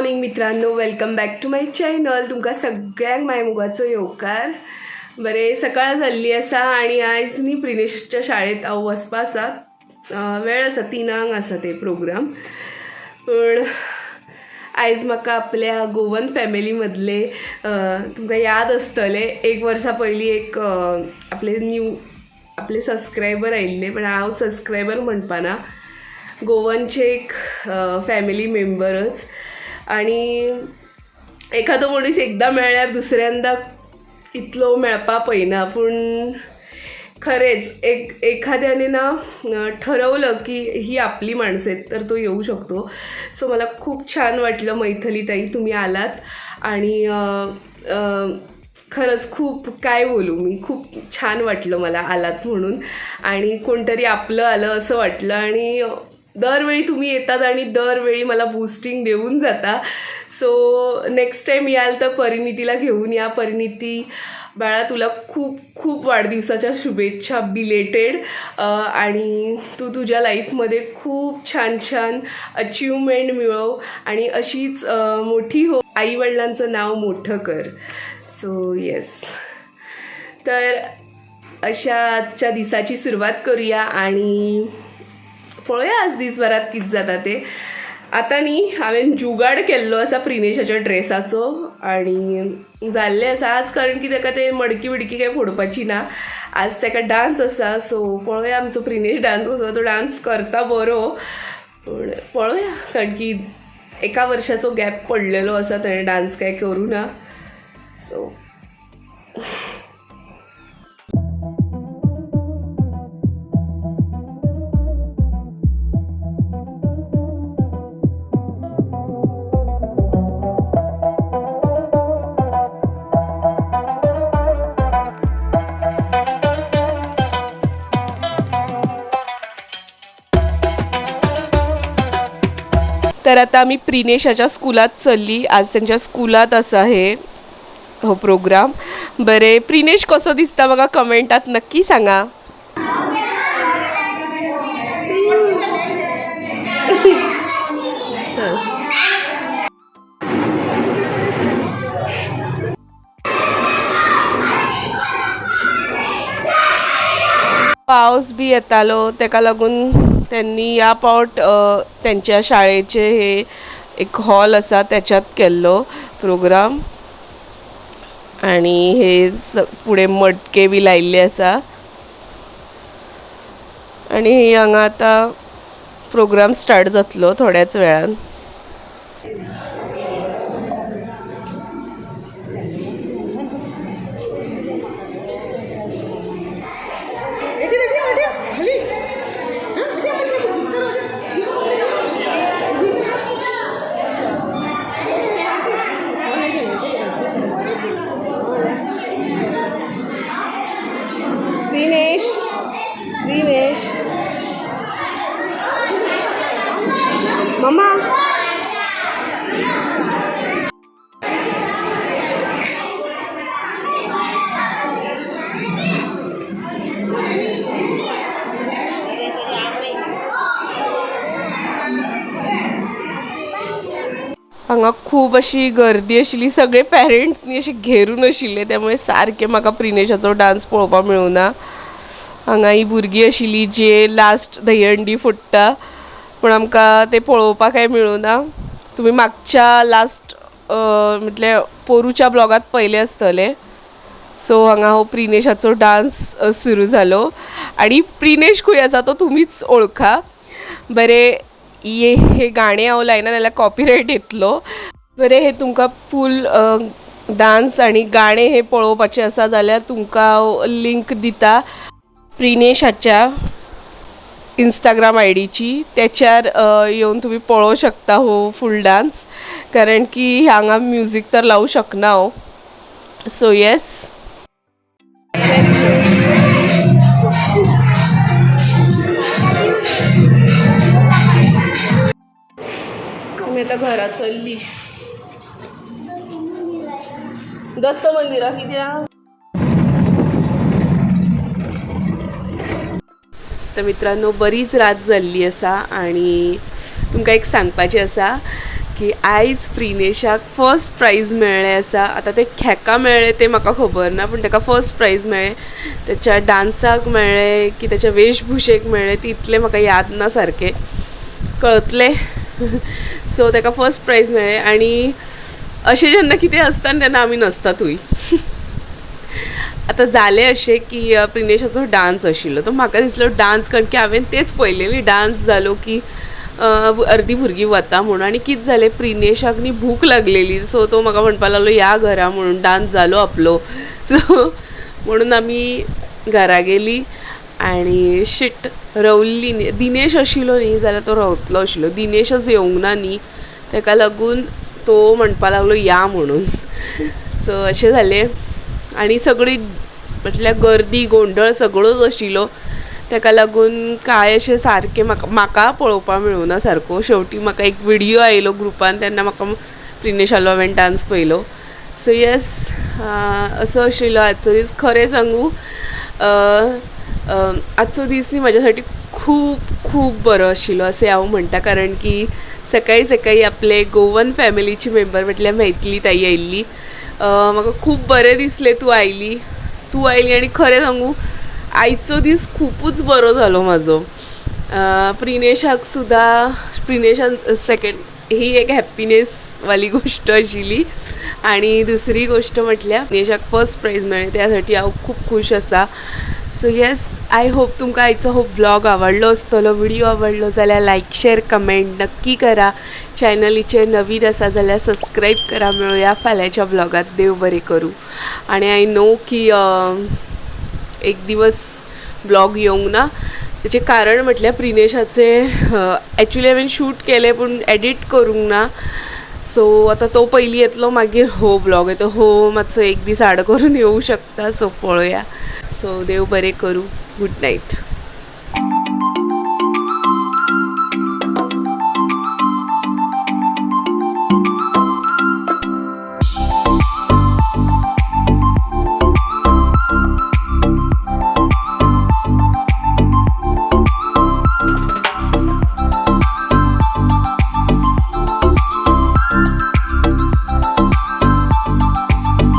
Morning मित्रांनो. Welcome back to my channel तुमकां सगळ्यांक मायमुगाचो येवकार. बरे सकाळ जाल्ली आसा आनी आयज न्ही प्रिनेशच्या शाळेत हांव वचपा आसा. वेळ आसा तिनांक आसा ते प्रोग्राम पण आयज म्हाका आपल्या गोवन फॅमिली मदले तुमकां याद आसतले एक वर्सा पयलीं एक आपले न्यू आपले सबस्क्रायबर आयिल्ले पण हांव सबस्क्रायबर म्हणपाना. गोवनचे एक फॅमिली मेंबरच आणि एखादो मनीस एकदा मेळ्ळ्यार दुसऱ्यांदा इतलो मेळपा पळयना पूण खरेच एक एखाद्याने ना ठरवलं की ही आपली माणसं आहेत तर तो येऊ शकतो. सो मला खूप छान वाटलं मैथली ताई तुम्ही आलात. आणि खरंच खूप काय बोलू मी खूप छान वाटलं मला आलात म्हणून. आणि कोणतरी आपलं आलं असं वाटलं आणि दरवेळी तुम्ही येतात आणि दरवेळी मला बूस्टिंग देऊन जाता. सो नेक्स्ट टाईम याल तर परिणितीला घेऊन या. परिणिती बाळा तुला खूप खूप वाढदिवसाच्या शुभेच्छा बिलेटेड आणि तू तुझ्या लाईफमध्ये खूप छान छान अचीवमेंट मिळव. आणि अशीच मोठी हो आईवडिलांचं नाव मोठं कर. सो येस तर अशा आजच्या दिसाची सुरुवात करूया आणि पळोवया आज दीसभरात कितें जाता ते. आतां न्ही हांवें जुगाड केल्लो आसा प्रिनेशाच्या ड्रेसाचो आनी जाल्लें आसा आज कारण की ताका ते मडकी बिडकी काय फोडपाची ना. आज ताका डान्स आसा सो पळोवया आमचो प्रिनेश डान्स कसो तो डान्स करता बरो पूण पळोवया कारण की एका वर्षाचो गॅप पडलेलो आसा थंय डान्स काय करूं ना. सो तर आता आम्ही प्रिनेशाच्या स्कुलात चलली. आज त्यांच्या स्कुलात असं हे हो प्रोग्राम बरे. प्रिनेश कसो दिसता म्हाका कमेंटात नक्की सांगा. पावस बी येतालो. तेका लागून त्यांनी या पावट त्यांच्या शाळेचे हे एक हॉल आसा त्याच्यात केल्लो प्रोग्राम. आणि हे स फुडें मटके बी लायिल्ले आसा आणि हांगा आतां प्रोग्राम स्टार्ट जातलो थोड्याच वेळान. दिनेश मम्मा हांगा खूब अशी गर्दी आशिल्ली सगळे पेरंट्सनी न्ही घेरून आशिल्ले त्यामुळे सारखे म्हाका प्रिनेशाचो डान्स पळोवपाक मेळूना. हांगा ही भुरगीं आशिल्लीं जे लास्ट दहीहंडी फोडटा पूण आमकां तें पळोवपाक काय मेळूना. तुमी मागच्या लास्ट म्हटल्या पोरूच्या ब्लॉगांत पयलें आसतले सो हांगा हो प्रिनेशाचो डान्स सुरू जालो आनी प्रिनेश खंय आसा तो तुमीच ओळखा. बरें ये हे गाणें हांव लायना जाल्यार कॉपीरायट येतलो. बरें हे तुमकां फूल डान्स आनी गाणें हे पळोवपाचें आसा जाल्यार तुमकां हांव लिंक दिता. प्रिनेशाच्या इंस्टाग्राम आय डीची त्याच्यार येवन तुम्ही पळोवं शकता हो फूल डान्स कारण की हांगा म्युझिक तर लावू शकना हांव सो येस मी आता घरात चलली. दत्त मंदिरा कित्याक तर मित्रांनो बरीच रात जाल्ली आसा आणि तुमकां एक सांगपाचें आसा की आयज प्रिनेशाक फर्स्ट प्रायज मेळ्ळें आसा आतां तें खेका मेळ्ळें तें म्हाका खबर ना पूण ताका फर्स्ट प्रायज मेळ्ळें त्याच्या डान्साक मेळ्ळें की त्याच्या वेशभुशेक मेळ्ळें ती इतलें म्हाका याद ना सारकें कळतलें. सो ताका फर्स्ट प्रायज मेळ्ळें आनी अशें जेन्ना कितें आसता न्ही, तेन्ना आमी नसतातूय आतां जालें अशें की प्रिनेशाचो डान्स आशिल्लो तो म्हाका दिसलो डान्स कारण की हांवें तेच पळयलेली डान्स जालो की अर्दी भुरगीं वता म्हणून. आनी कितें जालें प्रिनेशाक न्ही भूक लागलेली. सो तो म्हाका म्हणपा लागलो या घरा म्हणून डान्स जालो आपलो. सो म्हणून आमी घरा गेली. आनी शिट रवल्ली न्ही दिनेश आशिल्लो न्ही जाल्यार तो रावतलो आशिल्लो दिनेशच येवंक ना न्ही ताका लागून तो म्हणपा लागलो या म्हणून. सो अशें जालें आनी सगळीं म्हटल्यार गर्दी गोंधळ सगळोच आशिल्लो ताका लागून कांय अशें सारकें म्हाका म्हाका मेळूंक मेळूना सारको. शेवटी म्हाका एक व्हिडियो आयलो ग्रुपान तेन्ना म्हाका प्रिनेश आल्वा हांवें डान्स पयलो. सो येस असो आशिल्लो आजचो दीस. खरें सांगू आजचो दीस न्ही म्हाज्या साठी खूब खूब बरो आशिल्लो असे हांव म्हणटा कारण की सकाळी सकाळी आपले गोवन फॅमिलीची मेंबर म्हटल्यार मैथिली ताई आयिल्ली. म्हाका खूब बरें दिसलें तूं आयली. तूं आयली आनी खरें सांगू आयचो दीस खुबूच बरो जालो म्हाजो प्रिनेशाक सुद्दां प्रिनेशान सेकंड ही एक हॅप्पिनेस वाली गोश्ट आशिल्ली आनी दुसरी गोश्ट म्हटल्यार प्रिनेशाक फर्स्ट प्राईज मेळ्ळें त्या साठी हांव खूब खूश आसा सो येस आय होप तुमकां आयचो हो ब्लॉग आवडलो आसतलो व्हिडिओ आवडलो जाल्यार लायक शेअर कमेंट नक्की करा. चॅनलीचेर नवीन आसा जाल्यार सबस्क्राईब करा मेळुया फाल्यांच्या ब्लॉगात देव बरें करूं. आनी आय नो की एक दिवस ब्लॉग येवंक ना त्याचे कारण म्हटल्यार प्रिनेशाचे ॲक्च्युली हांवें शूट केलें पूण एडिट करूंक ना. सो आतां तो पयलीं येतलो मागीर हो ब्लॉग येतो हो मातसो एक दीस आड करून येवं शकता. सो पळोवया सो देव बरें करूं. Good night